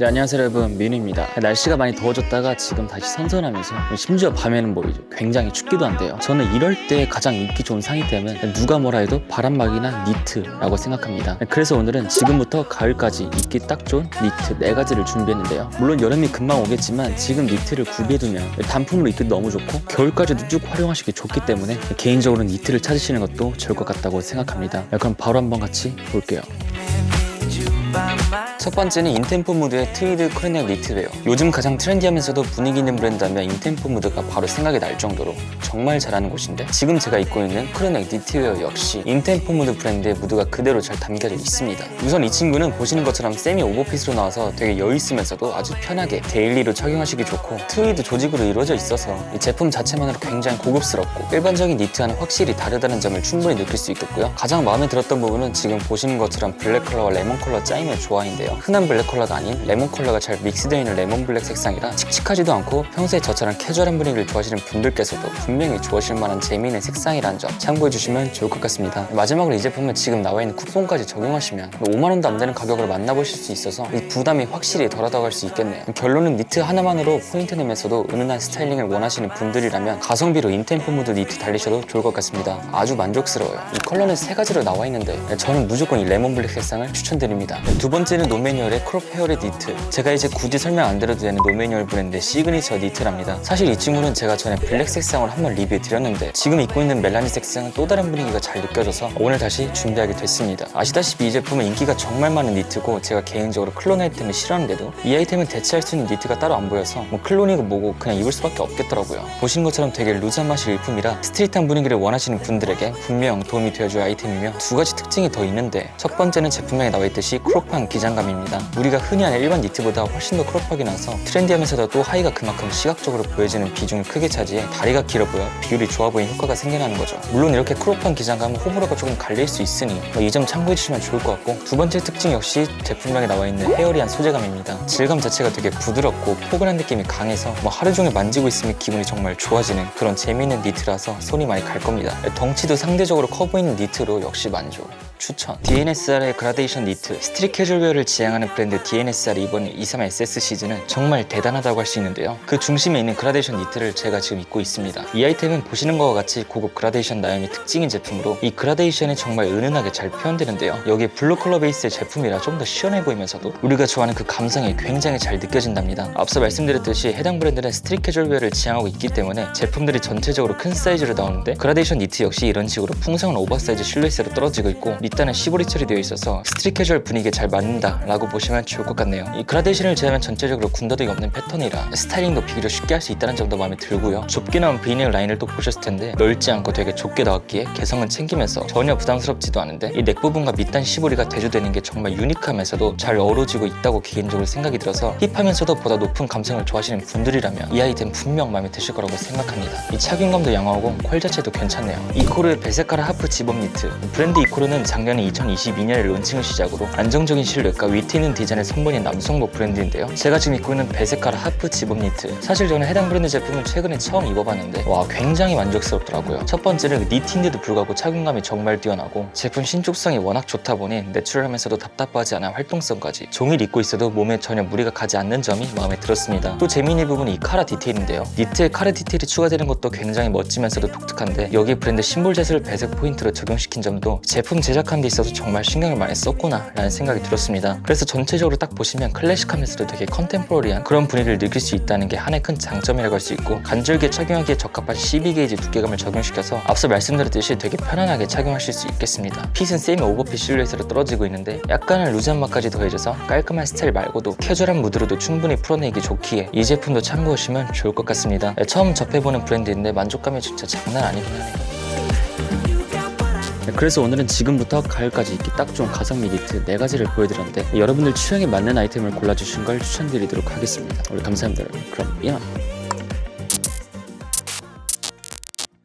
네, 안녕하세요 여러분. 민우입니다. 날씨가 많이 더워졌다가 지금 다시 선선하면서 심지어 밤에는 뭐 굉장히 춥기도 한데요. 저는 이럴 때 가장 인기 좋은 상이템은 누가 뭐라 해도 바람막이나 니트라고 생각합니다. 그래서 오늘은 지금부터 가을까지 입기 딱 좋은 니트 4가지를 준비했는데요. 물론 여름이 금방 오겠지만 지금 니트를 구비해두면 단품으로 입기도 너무 좋고 겨울까지도 쭉 활용하시기 좋기 때문에 개인적으로 니트를 찾으시는 것도 좋을 것 같다고 생각합니다. 그럼 바로 한번 같이 볼게요 첫 번째는 인템포 무드의 트위드 크레넥 니트웨어. 요즘 가장 트렌디하면서도 분위기 있는 브랜드 하면 인템포 무드가 바로 생각이 날 정도로 정말 잘하는 곳인데 지금 제가 입고 있는 크레넥 니트웨어 역시 인템포 무드 브랜드의 무드가 그대로 잘 담겨져 있습니다. 우선 이 친구는 보시는 것처럼 세미 오버핏으로 나와서 되게 여유 있으면서도 아주 편하게 데일리로 착용하시기 좋고 트위드 조직으로 이루어져 있어서 이 제품 자체만으로 굉장히 고급스럽고 일반적인 니트와는 확실히 다르다는 점을 충분히 느낄 수 있겠고요. 가장 마음에 들었던 부분은 지금 보시는 것처럼 블랙 컬러와 레몬 컬러 짜임의 조화인데요. 흔한 블랙 컬러가 아닌 레몬 컬러가 잘 믹스되어 있는 레몬 블랙 색상이라 칙칙하지도 않고 평소에 저처럼 캐주얼한 분위기를 좋아하시는 분들께서도 분명히 좋아하실 만한 재미있는 색상이라는 점 참고해 주시면 좋을 것 같습니다. 마지막으로 이 제품은 지금 나와 있는 쿠폰까지 적용하시면 5만 원도 안 되는 가격으로 만나보실 수 있어서 이 부담이 확실히 덜하다고 할 수 있겠네요. 결론은 니트 하나만으로 포인트 내면서도 은은한 스타일링을 원하시는 분들이라면 가성비로 인템포 무드 니트 달리셔도 좋을 것 같습니다. 아주 만족스러워요. 이 컬러는 세 가지로 나와 있는데 저는 무조건 이 레몬 블랙 색상을 추천드립니다. 두 번째는 노매뉴얼의 크롭 헤어렛 니트. 제가 이제 굳이 설명 안 드려도 되는 노매뉴얼 브랜드의 시그니처 니트랍니다. 사실 이 친구는 제가 전에 블랙 색상을 한번 리뷰해 드렸는데 지금 입고 있는 멜라니 색상은 또 다른 분위기가 잘 느껴져서 오늘 다시 준비하게 됐습니다. 아시다시피 이 제품은 인기가 정말 많은 니트고 제가 개인적으로 클론 아이템을 싫어하는데도 이 아이템은 대체할 수 있는 니트가 따로 안 보여서 뭐 클론이고 뭐고 그냥 입을 수밖에 없겠더라고요. 보시는 것처럼 되게 루즈한 맛이 일품이라 스트릿한 분위기를 원하시는 분들에게 분명 도움이 되어줄 아이템이며 두 가지 특징이 더 있는데 첫 번째는 제품명에 나와 있듯이 크롭한 기장감 입니다. 우리가 흔히 하는 일반 니트보다 훨씬 더 크롭하게 나서 트렌디하면서도 또 하의가 그만큼 시각적으로 보여지는 비중을 크게 차지해 다리가 길어 보여 비율이 좋아 보이는 효과가 생겨나는 거죠. 물론 이렇게 크롭한 기장감은 호불호가 조금 갈릴 수 있으니 뭐이점 참고해 주시면 좋을 것 같고 두 번째 특징 역시 제품명에 나와 있는 헤어리한 소재감입니다. 질감 자체가 되게 부드럽고 포근한 느낌이 강해서 뭐 하루 종일 만지고 있으면 기분이 정말 좋아지는 그런 재미있는 니트라서 손이 많이 갈 겁니다. 덩치도 상대적으로 커 보이는 니트로 역시 만족. 추천. DNSR의 그라데이션 니트. 스트릿 캐주얼웨어를 지향하는 브랜드 DNSR이 이번 23 SS 시즌은 정말 대단하다고 할 수 있는데요. 그 중심에 있는 그라데이션 니트를 제가 지금 입고 있습니다. 이 아이템은 보시는 것과 같이 고급 그라데이션 나염이 특징인 제품으로 이 그라데이션이 정말 은은하게 잘 표현되는데요. 여기에 블루 컬러 베이스의 제품이라 좀 더 시원해 보이면서도 우리가 좋아하는 그 감성이 굉장히 잘 느껴진답니다. 앞서 말씀드렸듯이 해당 브랜드는 스트릿 캐주얼웨어를 지향하고 있기 때문에 제품들이 전체적으로 큰 사이즈로 나오는데 그라데이션 니트 역시 이런 식으로 풍성한 오버사이즈 실루엣으로 떨어지고 있고 밑단은 시보리 처리되어 있어서 스트릿 캐주얼 분위기에 잘 맞는다라고 보시면 좋을 것 같네요. 이 그라데이션을 제하면 전체적으로 군더더기 없는 패턴이라 스타일링도 비교적 쉽게 할 수 있다는 점도 마음에 들고요. 좁게 나온 브이넥 라인을 또 보셨을 텐데 넓지 않고 되게 좁게 나왔기에 개성은 챙기면서 전혀 부담스럽지도 않은데 이 넥 부분과 밑단 시보리가 대조되는 게 정말 유니크하면서도 잘 어우러지고 있다고 개인적으로 생각이 들어서 힙하면서도 보다 높은 감성을 좋아하시는 분들이라면 이 아이템 분명 마음에 드실 거라고 생각합니다. 이 착용감도 양호하고 퀄 자체도 괜찮네요. 이코르의 베세카라 하프 지범 니트 브랜드 이코르는 작년에 2022년에 론칭을 시작으로 안정적인 실루엣과 위트 있는 디자인을 선보인 남성복 브랜드인데요. 제가 지금 입고 있는 베세카라 하프 지범 니트 사실 저는 해당 브랜드 제품은 최근에 처음 입어봤는데 와 굉장히 만족스럽더라고요. 첫 번째는 니트인데도 불구하고 착용감이 정말 뛰어나고 제품 신축성이 워낙 좋다 보니 내추럴하면서도 답답하지 않아 활동성까지 종일 입고 있어도 몸에 전혀 무리가 가지 않는 점이 마음에 들었습니다. 또 재미있는 부분이 이 카라 디테일인데요. 니트에 카라 디테일이 추가되는 것도 굉장히 멋지면서도 독특한데 여기에 브랜드 심볼 재질을 배색 포인트로 적용시킨 점도 제품 제작 하는 데 있어서 정말 신경을 많이 썼구나 라는 생각이 들었습니다. 그래서 전체적으로 딱 보시면 클래식하면서도 되게 컨템포러리한 그런 분위기를 느낄 수 있다는 게 하나의 큰 장점이라고 할 수 있고 간절기에 착용하기에 적합한 12게이지 두께감을 적용시켜서 앞서 말씀드렸듯이 되게 편안하게 착용하실 수 있겠습니다. 핏은 세미 오버핏 실루엣으로 떨어지고 있는데 약간의 루즈한 맛까지 더해져서 깔끔한 스타일 말고도 캐주얼한 무드로도 충분히 풀어내기 좋기에 이 제품도 참고하시면 좋을 것 같습니다. 네, 처음 접해보는 브랜드인데 만족감이 진짜 장난 아니긴 하네요. 네, 그래서 오늘은 지금부터 가을까지 입기 딱 좋은 가성비 니트 4가지를 보여드렸는데 여러분들 취향에 맞는 아이템을 골라주신 걸 추천드리도록 하겠습니다. 오늘 감사합니다. 그럼 이만